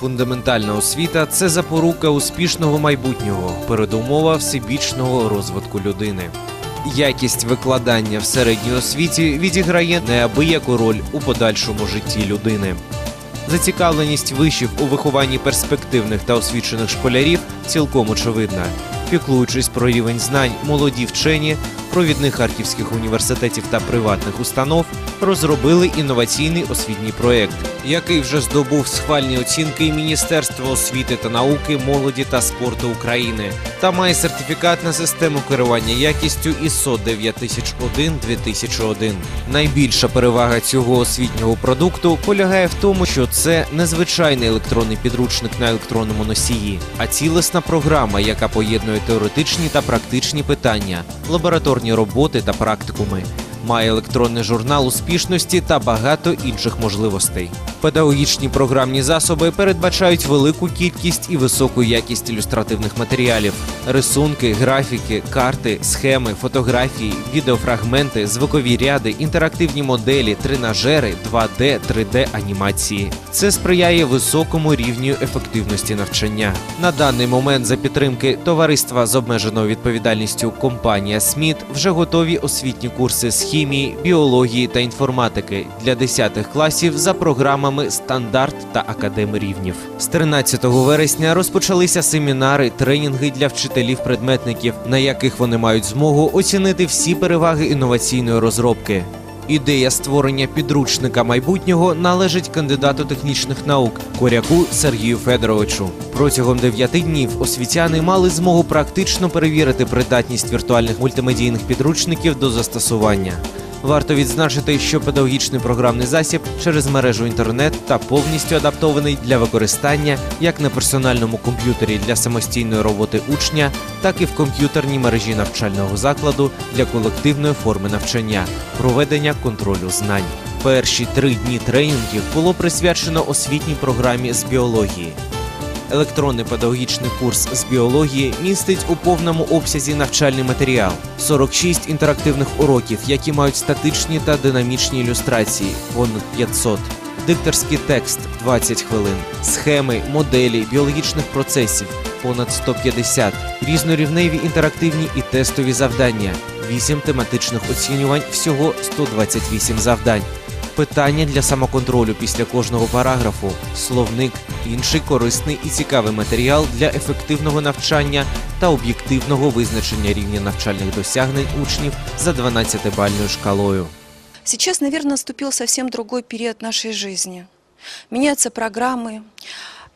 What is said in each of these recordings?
Фундаментальна освіта це запорука успішного майбутнього, передумова всебічного розвитку людини. Якість викладання в середній освіті відіграє неабияку роль у подальшому житті людини. Зацікавленість вишів у вихованні перспективних та освічених школярів цілком очевидна. Піклуючись про рівень знань, молоді вчені провідних харківських університетів та приватних установ розробили інноваційний освітній проєкт, який вже здобув схвальні оцінки і Міністерства освіти та науки, молоді та спорту України та має сертифікат на систему керування якістю ISO 9001-2001. Найбільша перевага цього освітнього продукту полягає в тому, що це не звичайний електронний підручник на електронному носії, а цілісна програма, яка поєднує теоретичні та практичні питання, лабораторні роботи та практикуми. Має електронний журнал успішності та багато інших можливостей. Педагогічні програмні засоби передбачають велику кількість і високу якість ілюстративних матеріалів: рисунки, графіки, карти, схеми, фотографії, відеофрагменти, звукові ряди, інтерактивні моделі, тренажери, 2D, 3D анімації. Це сприяє високому рівню ефективності навчання. На даний момент за підтримки товариства з обмеженою відповідальністю компанія Сміт вже готові освітні курси з хімії, біології та інформатики для 10 класів за програмами стандарт та академ рівнів. З 13 вересня розпочалися семінари, тренінги для вчителів-предметників, на яких вони мають змогу оцінити всі переваги інноваційної розробки. Ідея створення підручника майбутнього належить кандидату технічних наук Коряку Сергію Федоровичу. Протягом дев'яти днів освітяни мали змогу практично перевірити придатність віртуальних мультимедійних підручників до застосування. Варто відзначити, що педагогічний програмний засіб через мережу інтернет та повністю адаптований для використання як на персональному комп'ютері для самостійної роботи учня, так і в комп'ютерній мережі навчального закладу для колективної форми навчання, проведення контролю знань. Перші три дні тренінгів було присвячено освітній програмі з біології. Електронний педагогічний курс з біології містить у повному обсязі навчальний матеріал, 46 інтерактивних уроків, які мають статичні та динамічні ілюстрації, понад 500, дикторський текст 20 хвилин, схеми, моделі біологічних процесів понад 150, різнорівневі інтерактивні і тестові завдання, 8 тематичних оцінювань, всього 128 завдань питання для самоконтролю після кожного параграфу, словник, інший корисний і цікавий матеріал для ефективного навчання та об'єктивного визначення рівня навчальних досягнень учнів за 12-бальною шкалою. Сейчас, наверное, наступил совсем другой период нашей жизни. Меняются программы,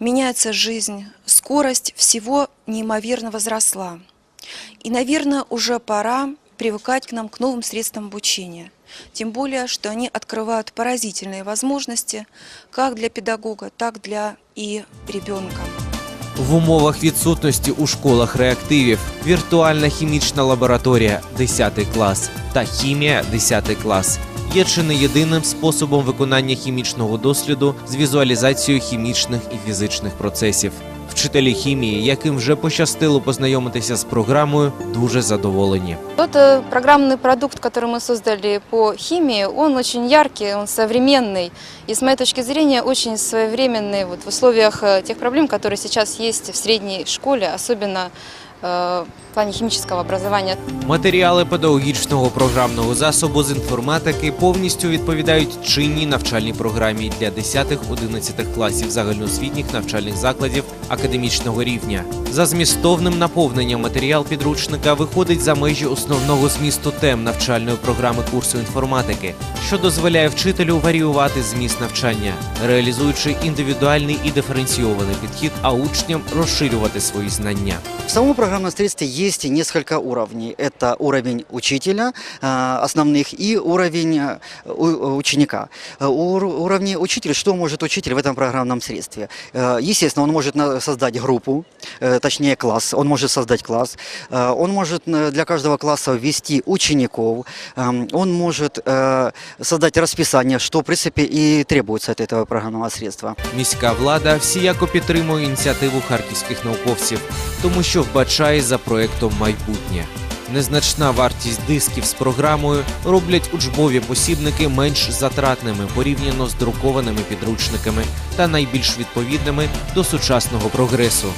меняется жизнь, скорость всего неимоверно возросла. И, наверное, уже пора привыкать к нам к новым средствам обучения. Тем более, что они открывают поразительные возможности как для педагога, так для и ребенка. В умовах відсутності у школах реактивів віртуальна хімічна лабораторія 10 клас та хімія 10 клас є чи не єдиним способом виконання хімічного досліду з візуалізацією хімічних і фізичних процесів. Вчителі хімії, яким вже пощастило познайомитися з програмою, дуже задоволені. Тот э, программный продукт, который мы создали по химии, он очень яркий, он современный и, с моей точки зрения, очень своевременный вот в условиях э, тех проблем, которые сейчас есть в средней школе, особенно э, в плане химического образования. Матеріали педагогічного програмного засобу з інформатики повністю відповідають чинній навчальній програмі для 10-11 класів загальноосвітніх навчальних закладів академічного рівня. За змістовним наповненням матеріал підручника виходить за межі основного змісту тем навчальної програми курсу інформатики, що дозволяє вчителю варіювати зміст навчання, реалізуючи індивідуальний і диференційований підхід, а учням розширювати свої знання. В самом программном средстве есть несколько уровней. Это уровень учителя э, основных и уровень э, у- ученика. Э, ур- Уровни учителя, что может учитель в этом программном средстве? Э, Естественно, он может на- создать группу, э, точнее класс, он может создать класс, Э, он может э, для каждого класса ввести учеников, Эм, он может э, создать расписание, что в принципе и требуется от этого программного средства. Міська влада всіяко підтримує ініціативу харківських науковців, тому що вбачає за проектом майбутнє. Незначна вартість дисків з програмою роблять учбові посібники менш затратними порівняно з друкованими підручниками та найбільш відповідними до сучасного прогресу.